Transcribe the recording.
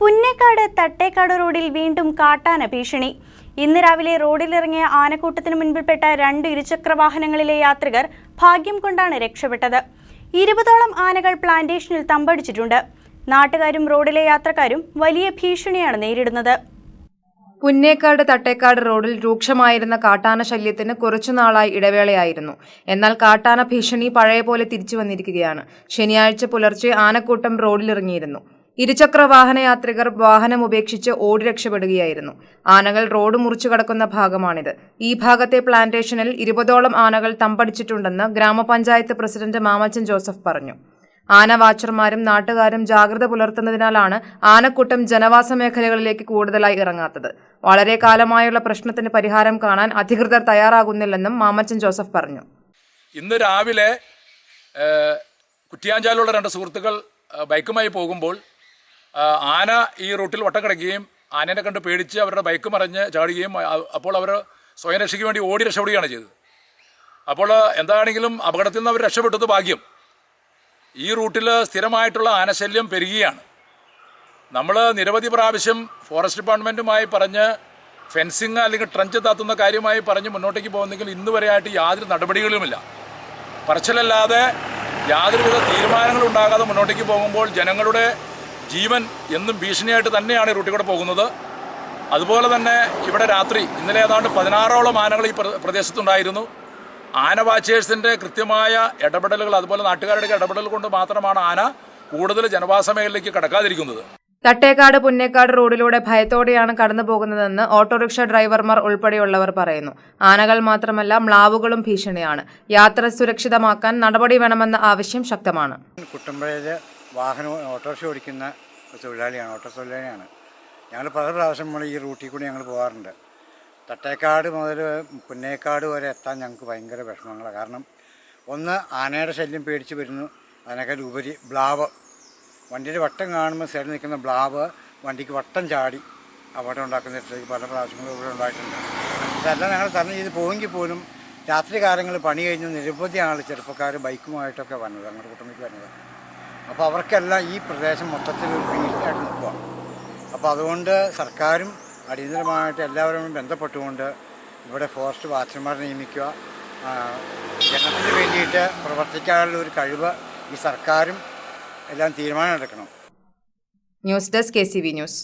പുന്നേക്കാട് തട്ടേക്കാട് റോഡിൽ വീണ്ടും കാട്ടാന ഭീഷണി. ഇന്ന് രാവിലെ റോഡിലിറങ്ങിയ ആനക്കൂട്ടത്തിന് മുൻപിൽപ്പെട്ട രണ്ട് ഇരുചക്ര വാഹനങ്ങളിലെ യാത്രികർ ഭാഗ്യം കൊണ്ടാണ് രക്ഷപ്പെട്ടത്. ഇരുപതോളം ആനകൾ പ്ലാന്റേഷനിൽ തമ്പടിച്ചിട്ടുണ്ട്. നാട്ടുകാരും റോഡിലെ യാത്രക്കാരും വലിയ ഭീഷണിയാണ് നേരിടുന്നത്. പുന്നേക്കാട് തട്ടേക്കാട് റോഡിൽ രൂക്ഷമായിരുന്ന കാട്ടാന ശല്യത്തിന് കുറച്ചുനാളായി ഇടവേളയായിരുന്നു. എന്നാൽ കാട്ടാന ഭീഷണി പഴയ പോലെ തിരിച്ചു വന്നിരിക്കുകയാണ്. ശനിയാഴ്ച പുലർച്ചെ ആനക്കൂട്ടം റോഡിലിറങ്ങിയിരുന്നു. ഇരുചക്ര വാഹന യാത്രികർ വാഹനം ഉപേക്ഷിച്ച് ഓടി രക്ഷപ്പെടുകയായിരുന്നു. ആനകൾ റോഡ് മുറിച്ചു കടക്കുന്ന ഭാഗമാണിത്. ഈ ഭാഗത്തെ പ്ലാന്റേഷനിൽ ഇരുപതോളം ആനകൾ തമ്പടിച്ചിട്ടുണ്ടെന്ന് ഗ്രാമപഞ്ചായത്ത് പ്രസിഡന്റ് മാമച്ചൻ ജോസഫ് പറഞ്ഞു. ആന വാച്ചർമാരും നാട്ടുകാരും ജാഗ്രത പുലർത്തുന്നതിനാലാണ് ആനക്കൂട്ടം ജനവാസ മേഖലകളിലേക്ക് കൂടുതലായി ഇറങ്ങാത്തത്. വളരെ കാലമായുള്ള പ്രശ്നത്തിന് പരിഹാരം കാണാൻ അധികൃതർ തയ്യാറാകുന്നില്ലെന്നും മാമച്ചൻ ജോസഫ് പറഞ്ഞു. ഇന്ന് രാവിലെ കുറ്റിയാഞ്ചാലുള്ള രണ്ട് സുഹൃത്തുക്കൾ ബൈക്കുമായി പോകുമ്പോൾ ആന ഈ റൂട്ടിൽ വട്ടം കിടക്കുകയും ആനേനെ കണ്ട് പേടിച്ച് അവരുടെ ബൈക്ക് മറിഞ്ഞ് ചാടുകയും അപ്പോൾ അവർ സ്വയം രക്ഷയ്ക്ക് വേണ്ടി ഓടി രക്ഷപ്പെടുകയാണ് ചെയ്തത്. അപ്പോൾ എന്താണെങ്കിലും അപകടത്തിൽ നിന്ന് അവർ രക്ഷപ്പെട്ടത് ഭാഗ്യം. ഈ റൂട്ടിൽ സ്ഥിരമായിട്ടുള്ള ആനശല്യം പെരുകുകയാണ് നമ്മൾ നിരവധി പ്രാവശ്യം ഫോറസ്റ്റ് ഡിപ്പാർട്ട്മെന്റുമായി പറഞ്ഞ് ഫെൻസിങ് അല്ലെങ്കിൽ ട്രഞ്ച് താത്തുന്ന കാര്യമായി പറഞ്ഞ് മുന്നോട്ടേക്ക് പോകുന്നെങ്കിൽ ഇന്ന് വരെയായിട്ട് യാതൊരു നടപടികളുമില്ല. പറച്ചിലല്ലാതെ യാതൊരുവിധ തീരുമാനങ്ങളും ഉണ്ടാകാതെ മുന്നോട്ടേക്ക് പോകുമ്പോൾ ജനങ്ങളുടെ ജീവൻ എന്നും ഭീഷണിയായിട്ട് തന്നെയാണ് ഈ റൂട്ടിൽ കൂടെ പോകുന്നത്. അതുപോലെ തന്നെ ഇവിടെ രാത്രി ഇന്നലെ ഏതാണ്ട് പതിനാറോളം ആനകൾ ഈ പ്ര- പ്രദേശത്തുണ്ടായിരുന്നു. ആന വാച്ചേഴ്സിന്റെ കൃത്യമായ ഇടപെടലുകൾ അതുപോലെ നാട്ടുകാരുടെ ഇടപെടൽ കൊണ്ട് മാത്രമാണ് ആന കൂടുതൽ ജനവാസ മേഖലയിലേക്ക് കടക്കാതിരിക്കുന്നത്. തട്ടേക്കാട് പുന്നേക്കാട് റോഡിലൂടെ ഭയത്തോടെയാണ് കടന്നു പോകുന്നതെന്ന് ഓട്ടോറിക്ഷ ഡ്രൈവർമാർ ഉൾപ്പെടെയുള്ളവർ പറയുന്നു. ആനകൾ മാത്രമല്ല മ്ലാവുകളും ഭീഷണിയാണ്. യാത്ര സുരക്ഷിതമാക്കാൻ നടപടി വേണമെന്ന ആവശ്യം ശക്തമാണ്. കുട്ടമ്പഴയിൽ വാഹനം ഓട്ടോറിക്ഷ ഓടിക്കുന്ന തൊഴിലാളിയാണ് ഓട്ടോ തൊഴിലാളിയാണ് ഞങ്ങൾ പല പ്രാവശ്യം നമ്മൾ ഈ റൂട്ടിൽ കൂടി ഞങ്ങൾ പോകാറുണ്ട് തട്ടേക്കാട് മുതൽ പുന്നേക്കാട് വരെ എത്താൻ ഞങ്ങൾക്ക് ഭയങ്കര വിഷമങ്ങളാണ് കാരണം ഒന്ന് ആനയുടെ ശല്യം പേടിച്ച് വരുന്നു അതിനേക്കാൾ ഉപരി ബ്ലാവ്. വണ്ടിയുടെ വട്ടം കാണുമ്പോൾ സൈഡിൽ നിൽക്കുന്ന ബ്ലാവ് വണ്ടിക്ക് വട്ടം ചാടി അപകടം ഉണ്ടാക്കുന്നിടത്തേക്ക് പല പ്രാവശ്യങ്ങളും ഇവിടെ ഉണ്ടായിട്ടുണ്ട്. ഇതെല്ലാം ഞങ്ങൾ തന്നെ ചെയ്ത് പോയെങ്കിൽ പോലും രാത്രി കാലങ്ങളിൽ പണി കഴിഞ്ഞ് നിരവധി ആൾ ചെറുപ്പക്കാർ ബൈക്കുമായിട്ടൊക്കെ വന്നത് ഞങ്ങളുടെ കുട്ടമ്പയ്ക്ക് വരുന്നത് അപ്പോൾ അവർക്കെല്ലാം ഈ പ്രദേശം മൊത്തത്തിൽ ഒരു ഭീഷണിയായിട്ട് നിൽക്കുക അപ്പോൾ അതുകൊണ്ട് സർക്കാരും അടിയന്തരമായിട്ട് എല്ലാവരും ബന്ധപ്പെട്ടുകൊണ്ട് ഇവിടെ ഫോറസ്റ്റ് വാച്ചർമാരെ നിയമിക്കുക. ജനത്തിന് വേണ്ടിയിട്ട് പ്രവർത്തിക്കാനുള്ള ഒരു കഴിവ് ഈ സർക്കാരും എല്ലാം തീരുമാനമെടുക്കണം. News desk K C V news.